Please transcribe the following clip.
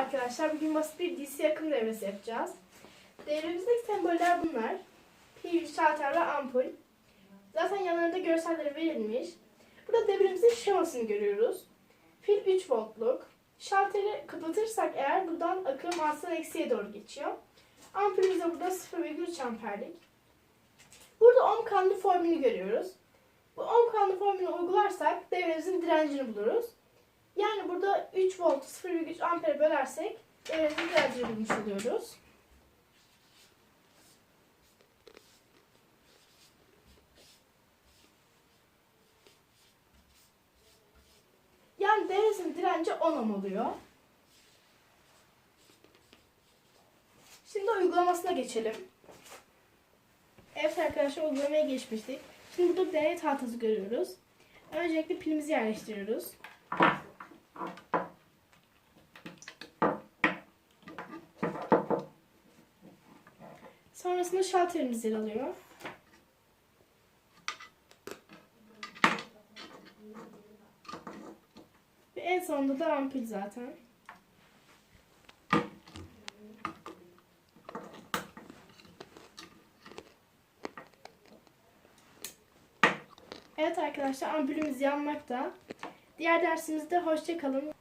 arkadaşlar. Bugün basit bir DC yakım devresi yapacağız. Devremizdeki semboller bunlar. Pil, şalter ve ampul. Zaten yanlarında görselleri verilmiş. Burada devremizin şemasını görüyoruz. Pil 3 voltluk. Şalteri kapatırsak eğer buradan akım artıdan eksiye doğru geçiyor. Ampulümüz de burada 0,3 amperlik. Burada ohm kanunu formülünü görüyoruz. Bu ohm kanunu formülünü uygularsak devremizin direncini buluruz. Yani burada 3 volt 0,3 ampere bölersek devremizin direncini bulmuş oluyoruz. Yani devresinin direnci 10 ohm oluyor. Şimdi uygulamasına geçelim. Evet arkadaşlar uygulamaya geçmiştik. Şimdi burada deney tahtası görüyoruz. Öncelikle pilimizi yerleştiriyoruz. Sonrasında şalterimiz yer alıyor. Ve en sonunda da ampul zaten. Evet arkadaşlar ampulümüz yanmakta. Diğer dersimizde hoşça kalın.